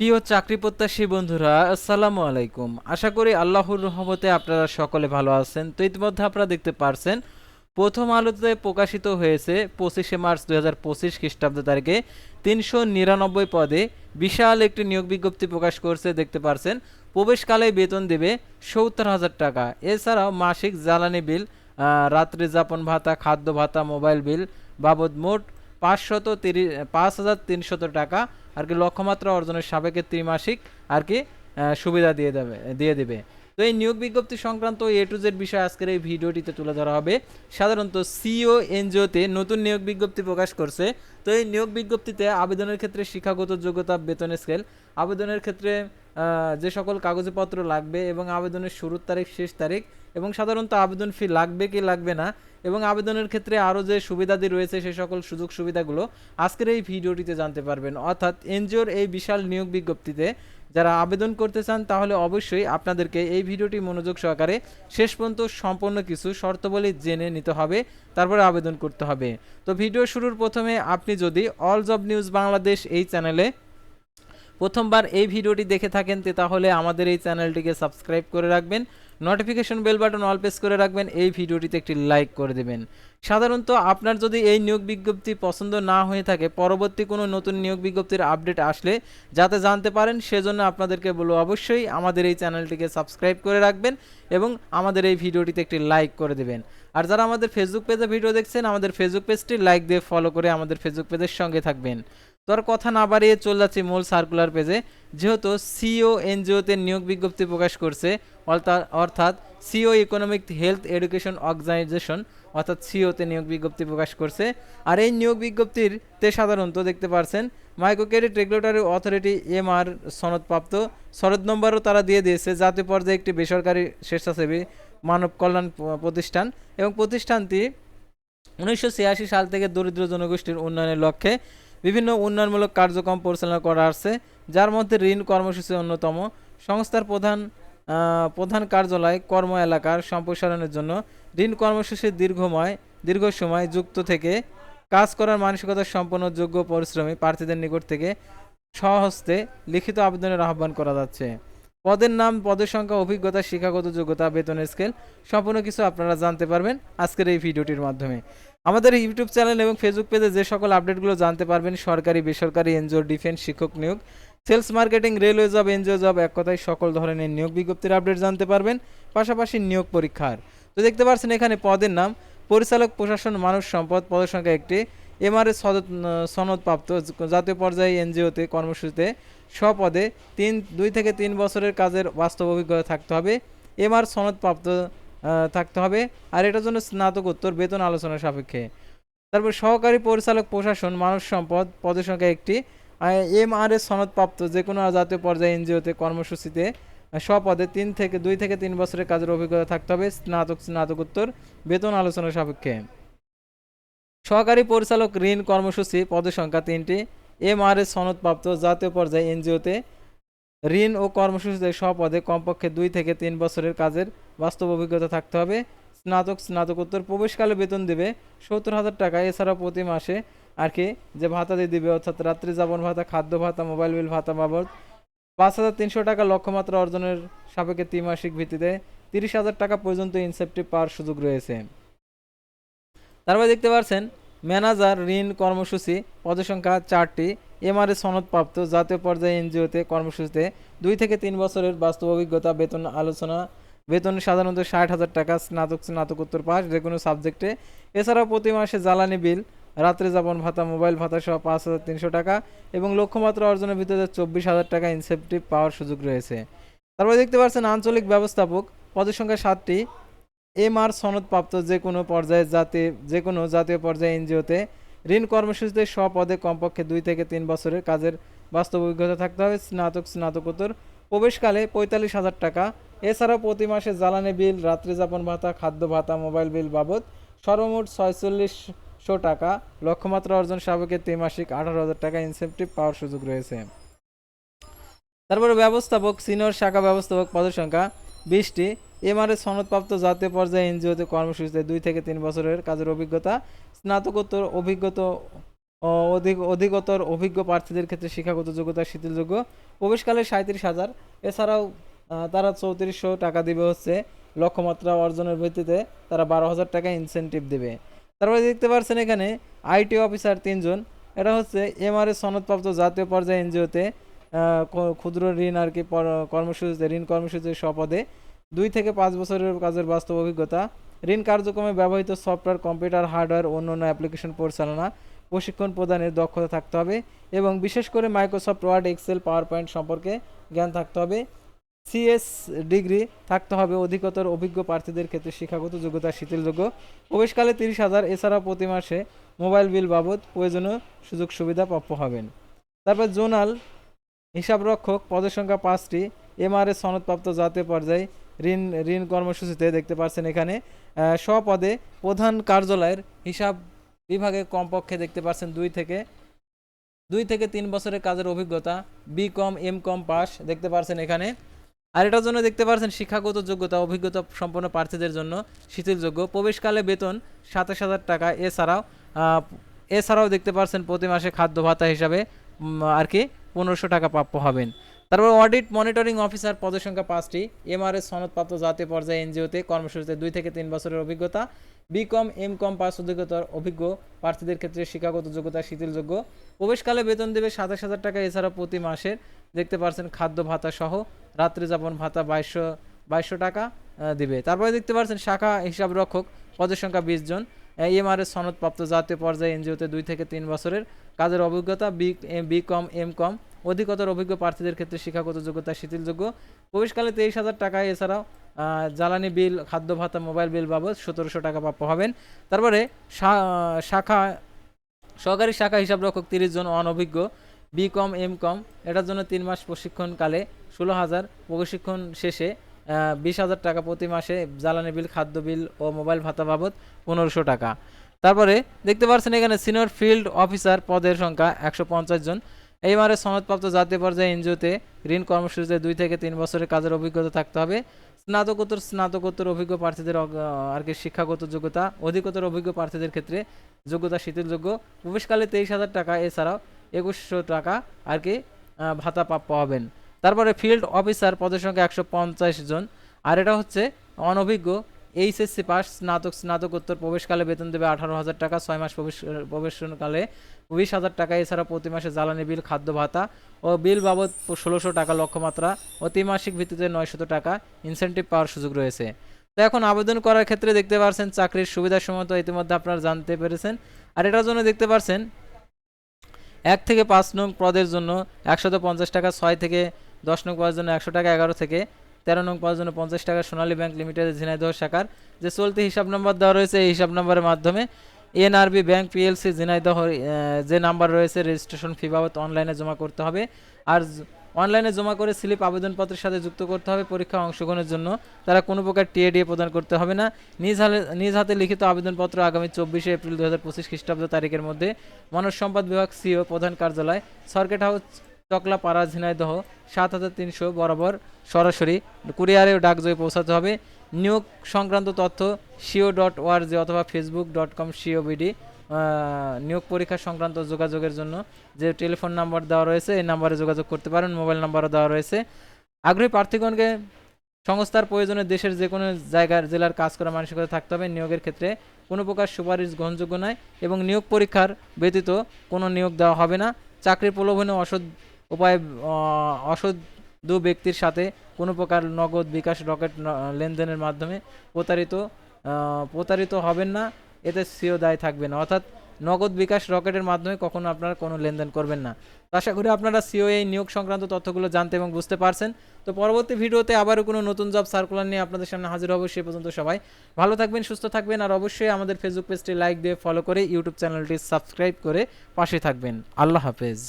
প্রিয় চাকরি প্রত্যাশী বন্ধুরা, আসসালামু আলাইকুম। আশা করি আল্লাহর রহমতে আপনারা সকলে ভালো আছেন। তো ইতিমধ্যে আপনারা দেখতে পারছেন, প্রথম আলোতে প্রকাশিত হয়েছে পঁচিশে মার্চ দুই হাজার পঁচিশ খ্রিস্টাব্দ তারিখে তিনশো নিরানব্বই পদে বিশাল একটি নিয়োগ বিজ্ঞপ্তি প্রকাশ করছে, দেখতে পারছেন। প্রবেশকালে বেতন দেবে সত্তর হাজার টাকা। এছাড়াও মাসিক জ্বালানি বিল রাত্রি যাপন ভাতা, খাদ্য ভাতা, মোবাইল বিল বাবদ মোট পাঁচশত তিরিশ পাঁচ হাজার তিনশত টাকা আর কি লক্ষ্যমাত্রা অর্জনের সাবেকে ত্রিমাসিক আর কি সুবিধা দিয়ে দেবে দিয়ে দেবে। তো এই নিয়োগ বিজ্ঞপ্তি সংক্রান্ত এ টু জেড বিষয় আজকের এই ভিডিওটিতে তুলে ধরা হবে। সাধারণত সিও এনজিওতে নতুন নিয়োগ বিজ্ঞপ্তি প্রকাশ করছে। তো এই নিয়োগ বিজ্ঞপ্তিতে আবেদনের ক্ষেত্রে শিক্ষাগত যোগ্যতা, বেতন স্কেল আবেদনের ক্ষেত্রে যে সকল কাগজপত্র লাগবে এবং আবেদনের শুরুর তারিখ, শেষ তারিখ এবং সাধারণত আবেদন ফি লাগবে কি লাগবে না এবং আবেদনের ক্ষেত্রে আরও যে সুবিধাদি রয়েছে সেই সকল সুযোগ সুবিধাগুলো আজকের এই ভিডিওটিতে জানতে পারবেন। অর্থাৎ এনজিওর এই বিশাল নিয়োগ বিজ্ঞপ্তিতে যারা আবেদন করতে চান, তাহলে অবশ্যই আপনাদেরকে এই ভিডিওটি মনোযোগ সহকারে শেষ পর্যন্ত সম্পূর্ণ কিছু শর্তাবলী জেনে নিতে হবে, তারপরে আবেদন করতে হবে। তো ভিডিও শুরুর প্রথমে আপনি যদি অল জব নিউজ বাংলাদেশ এই চ্যানেলে প্রথমবার এই ভিডিওটি দেখে থাকেন তাহলে আমাদের এই চ্যানেলটিকে সাবস্ক্রাইব করে রাখবেন। Notification bell button all press করে রাখবেন, এই ভিডিওটিতে একটি লাইক করে দেবেন। সাধারণত আপনার যদি এই নিয়োগ বিজ্ঞপ্তি পছন্দ না হয়ে থাকে, পরবর্তী কোনো নতুন নিয়োগ বিজ্ঞপ্তির আপডেট আসলে যাতে জানতে পারেন, সেজন্য আপনাদেরকে বলব অবশ্যই আমাদের এই চ্যানেলটিকে সাবস্ক্রাইব করে রাখবেন এবং আমাদের এই ভিডিওটিতে একটি লাইক করে দেবেন। আর যারা আমাদের ফেসবুক পেজে ভিডিও দেখছেন, আমাদের ফেসবুক পেজটি লাইক দিয়ে ফলো করে আমাদের ফেসবুক পেজের সঙ্গে থাকবেন। তো আর কথা না বাড়িয়ে চলে যাচ্ছি মূল সার্কুলার পেজে যেহেতু সিও এনজিওতে নিয়োগ বিজ্ঞপ্তি প্রকাশ করছে, অর্থাৎ CO economic health education organization অর্থাৎ সিওতে নিয়োগ বিজ্ঞপ্তি প্রকাশ করছে। আর এই নিয়োগ বিজ্ঞপ্তির তে সাধারণত দেখতে পারছেন micro credit regulatory authority MR সনদপ্রাপ্ত, সনদ নম্বরও তারা দিয়ে দিয়েছে, জাতীয় পর্যায়ে একটি বেসরকারি স্বেচ্ছাসেবী মানব কল্যাণ প্রতিষ্ঠান। এবং প্রতিষ্ঠানটি উনিশশো ছিয়াশি সাল থেকে দরিদ্র জনগোষ্ঠীর উন্নয়নের লক্ষ্যে বিভিন্ন উন্নয়নমূলক কার্যক্রম পরিচালনা করা আসছে যার মধ্যে ঋণ কর্মসূচি অন্যতম। সংস্থার প্রধান প্রধান কার্যালয় কর্ম এলাকার সম্প্রসারণের জন্য ঋণ কর্মসূচির দীর্ঘময়, দীর্ঘ সময় যুক্ত থেকে কাজ করার মানসিকতা সম্পন্ন যোগ্য পরিশ্রমী প্রার্থীদের নিকট থেকে স্বহস্তে লিখিত আবেদনের আহ্বান করা যাচ্ছে। পদের নাম, পদের সংখ্যা, অভিজ্ঞতা, শিক্ষাগত যোগ্যতা, বেতনের স্কেল সম্পূর্ণ কিছু আপনারা জানতে পারবেন আজকের এই ভিডিওটির মাধ্যমে। আমাদের ইউটিউব চ্যানেল এবং ফেসবুক পেজে যে সকল আপডেটগুলো জানতে পারবেন, সরকারি, বেসরকারি, এনজিও, ডিফেন্স, শিক্ষক নিয়োগ, sales marketing, railway job, NGO job, এক কথায় সকল ধরনের নিয়োগ বিজ্ঞপ্তির আপডেট জানতে পারবেন, পাশাপাশি নিয়োগ পরীক্ষার। তো দেখতে পাচ্ছেন এখানে পদের নাম, পরিচালক, প্রশাসন মানব সম্পদ, পদের সংখ্যা একটি এমআরএস সনদপ্রাপ্ত জাতীয় পর্যায়ে এনজিওতে, কর্মসূচিতে, স্বপদে তিন, দুই থেকে তিন বছরের কাজের বাস্তব অভিজ্ঞতা থাকতে হবে এমআর সনদপ্রাপ্ত থাকতে হবে। আর এটার জন্য স্নাতকোত্তর বেতন আলোচনা সাপেক্ষে। তারপর সহকারী পরিচালক প্রশাসন, মানব সম্পদ, পদের সংখ্যা একটি। এম আর এস সনদপ্রাপ্ত যে কোনো জাতীয় পর্যায়ে এনজিওতে কর্মসূচিতে স্বপদে তিন থেকে, দুই থেকে তিন বছরের কাজের অভিজ্ঞতা থাকতে হবে। স্নাতক স্নাতকোত্তর বেতন আলোচনা সাপেক্ষে। সহকারী পরিচালক ঋণ কর্মসূচি, পদের সংখ্যা তিনটি। এম আর এস সনদপ্রাপ্ত জাতীয় পর্যায়ে এনজিওতে ঋণ ও কর্মসূচিতে স্বপদে কমপক্ষে দুই থেকে তিন বছরের কাজের বাস্তব অভিজ্ঞতা থাকতে হবে। স্নাতক, স্নাতকোত্তর প্রবেশকালে বেতন দেবে সত্তর হাজার টাকা। এছাড়া প্রতি মাসে আর কি যে ভাতা দিয়ে দিবে, অর্থাৎ রাত্রি যাপন ভাতা, খাদ্য ভাতা, মোবাইল বিল ভাতা বাবদ পাঁচ হাজার তিনশো টাকা লক্ষ্যমাত্রা অর্জনের সাপেক্ষে ত্রিমাসিক ভিত্তিতে তিরিশ হাজার টাকা পর্যন্ত ইনসেপটিভ পাওয়ার সুযোগ রয়েছে। তারপরে দেখতে পাচ্ছেন ম্যানেজার, ঋণ কর্মসূচি, পদসংখ্যা চারটি এমআরএস সনদপ্রাপ্ত জাতীয় পর্যায়ে এনজিওতে কর্মসূচিতে দুই থেকে তিন বছরের বাস্তব অভিজ্ঞতা, বেতন আলোচনা, বেতন সাধারণত ষাট হাজার টাকা, স্নাতক, স্নাতকোত্তর পাস যে কোনো সাবজেক্টে। এছাড়াও প্রতি মাসে জ্বালানি বিল, রাত্রে যাপন ভাতা, মোবাইল ভাতা সহ পাঁচ হাজার তিনশো টাকা এবং লক্ষ্যমাত্রা অর্জনের ভিত্তিতে চব্বিশ হাজার টাকা ইনসেপটিভ পাওয়ার সুযোগ রয়েছে। তারপরে দেখতে পাচ্ছেন আঞ্চলিক ব্যবস্থাপক পদের সংখ্যা সাতটি এমআর সনদপ্রাপ্ত যে কোনো পর্যায়ে জাতীয় যে কোনো জাতীয় পর্যায়ে এনজিওতে ঋণ কর্মসূচিতে স্বপদে কমপক্ষে দুই থেকে তিন বছরের কাজের বাস্তব অভিজ্ঞতা থাকতে হবে। স্নাতক, স্নাতকোত্তর প্রবেশকালে পঁয়তাল্লিশ হাজার টাকা। এছাড়াও প্রতি মাসে জ্বালানি বিল, রাত্রি যাপন ভাতা, খাদ্য ভাতা, মোবাইল বিল বাবদ সর্বমোট ছয়চল্লিশশো টাকা। লক্ষ্যমাত্রা অর্জন সাবেকের ত্রিমাসিক আঠারো হাজার টাকা ইনসেপটিভ পাওয়ার সুযোগ রয়েছে। তারপরে ব্যবস্থাপক, সিনিয়র শাখা ব্যবস্থাপক পদের সংখ্যা বিশটি। এমআরএস সনদপ্রাপ্ত জাতীয় পর্যায়ে এনজিওতে কর্মসূচিতে দুই থেকে তিন বছরের কাজের অভিজ্ঞতা, স্নাতকোত্তর অভিজ্ঞতা অধিক অধিকতর অভিজ্ঞ প্রার্থীদের ক্ষেত্রে শিক্ষাগত যোগ্যতা শিথিলযোগ্য। প্রবেশকালে সাঁত্রিশ হাজার। এছাড়াও তারা চৌত্রিশশো টাকা দিবে হচ্ছে লক্ষ্যমাত্রা অর্জনের ভিত্তিতে। তারা বারো হাজার টাকা ইনসেনটিভ দেবে। তারপরে দেখতে পাচ্ছেন এখানে আইটি অফিসার তিনজন। এটা হচ্ছে এমআরএস সনদপ্রাপ্ত জাতীয় পর্যায়ে এনজিওতে ক্ষুদ্র ঋণ আর কি কর্মসূচিতে, ঋণ কর্মসূচির সপদে দুই থেকে পাঁচ বছরের কাজের বাস্তব অভিজ্ঞতা। ঋণ কার্যক্রমে ব্যবহৃত সফটওয়্যার, কম্পিউটার, হার্ডওয়্যার ও অন্যান্য অ্যাপ্লিকেশন পরিচালনা, প্রশিক্ষণ প্রদানের দক্ষতা থাকতে হবে এবং বিশেষ করে Microsoft Word Excel PowerPoint সম্পর্কে জ্ঞান থাকতে হবে। সিএস ডিগ্রি থাকতে হবে অধিকতর অভিজ্ঞ প্রার্থীদের ক্ষেত্রে শিক্ষাগত যোগ্যতা শিথিলযোগ্য প্রবেশকালে তিরিশ হাজার এছাড়া প্রতি মাসে মোবাইল বিল বাবদ প্রয়োজনীয় সুযোগ সুবিধা প্রাপ্য হবেন। তারপর জোনাল হিসাবরক্ষক পদের সংখ্যা পাঁচটি। এমআরএস সনদপ্রাপ্ত জাতীয় পর্যায়ে ঋণ ঋণ কর্মসূচিতে দেখতে পাচ্ছেন এখানে স্বপদে প্রধান কার্যালয়ের হিসাব বিভাগে কমপক্ষে দেখতে পাচ্ছেন দুই থেকে দুই থেকে তিন বছরের কাজের অভিজ্ঞতা B com M com pass দেখতে পাচ্ছেন এখানে। আর এটার জন্য দেখতে পাচ্ছেন শিক্ষাগত যোগ্যতা, অভিজ্ঞতা সম্পন্ন প্রার্থীদের জন্য শিথিলযোগ্য। প্রবেশকালে বেতন সাতাশ হাজার টাকা, এছাড়াও এছাড়াও দেখতে পাচ্ছেন প্রতি মাসে খাদ্য ভাতা হিসাবে আর কি পনেরোশো টাকা প্রাপ্য হবেন। তারপর অডিট মনিটরিং অফিসার পদের সংখ্যা পাঁচটি। এমআরএস সনদপ্রাপ্ত জাতীয় পর্যায়ে এনজিওতে কর্মসূচিতে দুই থেকে তিন বছরের অভিজ্ঞতা। বিকম এম কম পাস অধিকতর অভিজ্ঞ প্রার্থীদের ক্ষেত্রে শিক্ষাগত যোগ্যতা শিথিলযোগ্য। প্রবেশকালে বেতন দেবে সাতাশ হাজার টাকা এছাড়া প্রতি মাসের দেখতে পাচ্ছেন খাদ্য ভাতা সহ রাত্রি যাপন ভাতা বাইশশো বাইশশো টাকা দিবে। তারপরে দেখতে পাচ্ছেন শাখা হিসাব রক্ষক পদের সংখ্যা বিশ জন। এমআরএস সনদপ্রাপ্ত জাতীয় পর্যায়ে এনজিওতে দুই থেকে তিন বছরের কাজের অভিজ্ঞতা। B B com M com অধিকতর অভিজ্ঞ প্রার্থীদের ক্ষেত্রে শিক্ষাগত যোগ্যতা, শিথিলযোগ্য। প্রবেশকালে তেইশ হাজার টাকা এছাড়াও জ্বালানি বিল, খাদ্য ভাতা, মোবাইল বিল বাবদ সতেরোশো টাকা প্রাপ্য হবেন। তারপরে শাখা, সহকারী শাখা হিসাবরক্ষক তিরিশ জন অনভিজ্ঞ বি কম এম কম এটার জন্য তিন মাস প্রশিক্ষণকালে ষোলো হাজার। প্রশিক্ষণ শেষে বিশ হাজার টাকা প্রতি মাসে জ্বালানি বিল, খাদ্য বিল ও মোবাইল ভাতা বাবদ পনেরোশো টাকা। তারপরে দেখতে পাচ্ছেন এখানে সিনিয়র ফিল্ড অফিসার পদের সংখ্যা একশো পঞ্চাশ জন। এইবারে সনদপ্রাপ্ত জাতীয় পর্যায়ে এনজিওতে ঋণ কর্মসূচিতে দুই থেকে তিন বছরের কাজের অভিজ্ঞতা থাকতে হবে। স্নাতকোত্তর স্নাতকোত্তর অভিজ্ঞ প্রার্থীদের আর কি শিক্ষাগত যোগ্যতা অধিকতর অভিজ্ঞ প্রার্থীদের ক্ষেত্রে যোগ্যতা শিথিলযোগ্য। প্রবেশকালে তেইশ হাজার টাকা, এছাড়াও একুশশো টাকা আর কি ভাতা হবেন তারপরে ফিল্ড অফিসার পদের সংখ্যা একশো পঞ্চাশ জন। আর এটা হচ্ছে অনভিজ্ঞ এইচএসসি পাস, স্নাতক, স্নাতকোত্তর, প্রবেশকালে বেতন দেবে আঠারো হাজার টাকা, ছয় মাস প্রবেশ প্রবেশনকালে বিশ হাজার টাকা, এছাড়া প্রতি মাসে জ্বালানি বিল, খাদ্য ভাতা ও বিল বাবদ ষোলোশো টাকা লক্ষ্যমাত্রা ও ত্রিমাসিক ভিত্তিতে নয়শত টাকা ইনসেন্টিভ পাওয়ার সুযোগ রয়েছে। তো এখন আবেদন করার ক্ষেত্রে দেখতে পারছেন চাকরির সুবিধা সময় তো ইতিমধ্যে আপনারা জানতে পেরেছেন। আর এটার জন্য দেখতে পারছেন এক থেকে পাঁচ নং পদের জন্য একশত পঞ্চাশ টাকা, ছয় থেকে দশ নং পদের জন্য একশো টাকা, এগারো থেকে তেরো নং পদের জন্য পঞ্চাশ টাকা সোনালী ব্যাংক লিমিটেড, ঝিনাইদহ শাখার। যে চলতি হিসাব নম্বর দেওয়া রয়েছে, এই হিসাব নম্বরের মাধ্যমে এনআরবি ব্যাংক পিএলসি, ঝিনাইদহ যে নাম্বার রয়েছে রেজিস্ট্রেশন ফি বাবদ অনলাইনে জমা করতে হবে। আর অনলাইনে জমা করে স্লিপ আবেদনপত্রের সাথে যুক্ত করতে হবে পরীক্ষা অংশগ্রহণের জন্য। তারা কোনো প্রকার টিএডিএ প্রদান করতে হবে না। নিজ হাতে নিজ হাতে লিখিত আবেদনপত্র আগামী চব্বিশে এপ্রিল দু হাজার পঁচিশ খ্রিস্টাব্দ তারিখের মধ্যে। মানব সম্পদ বিভাগ সিও প্রধান কার্যালয় সার্কিট হাউস চকলা পাড়া ঝিনাইদহ সাত হাজার তিনশো বরাবর সরাসরি কুরিয়ারে ডাকযোগে পৌঁছাতে হবে। নিয়োগ সংক্রান্ত তথ্য সিও ডট ওআরজি অথবা ফেসবুক ডট কম সিওবিডি নিয়োগ পরীক্ষা সংক্রান্ত যোগাযোগের জন্য যে টেলিফোন নাম্বার দেওয়া রয়েছে, এই নাম্বারে যোগাযোগ করতে পারেন, মোবাইল নাম্বারও দেওয়া রয়েছে। আগ্রহী প্রার্থীগণকে সংস্থার প্রয়োজনে দেশের যে কোনো জায়গার, জেলার কাজ করা মানসিকতা থাকতে হবে। নিয়োগের ক্ষেত্রে কোনো প্রকার সুপারিশ গ্রহণযোগ্য নয় এবং নিয়োগ পরীক্ষার ব্যতীত কোনো নিয়োগ দেওয়া হবে না। চাকরির প্রলোভনে অসৎ উপায় আহ, অসৎ দু ব্যক্তির সাথে কোনো প্রকার নগদ বিকাশ রকেট লেনদেনের মাধ্যমে প্রতারিত প্রতারিত হবেন না এতে সিও দায় থাকবে না। অর্থাৎ নগদ বিকাশ রকেটের মাধ্যমে কখনো আপনারা কোনো লেনদেন করবেন না। আশা করি আপনারা সিও এই নিয়োগ সংক্রান্ত তথ্যগুলো জানতে এবং বুঝতে পারছেন। তো পরবর্তী ভিডিওতে আবারও কোনো নতুন জব সার্কুলার নিয়ে আপনাদের সামনে হাজির হব সে পর্যন্ত সবাই ভালো থাকবেন সুস্থ থাকবেন আর অবশ্যই আমাদের ফেসবুক পেজটি লাইক দিয়ে ফলো করে ইউটিউব চ্যানেলটি সাবস্ক্রাইব করে পাশে থাকবেন। আল্লাহ হাফেজ।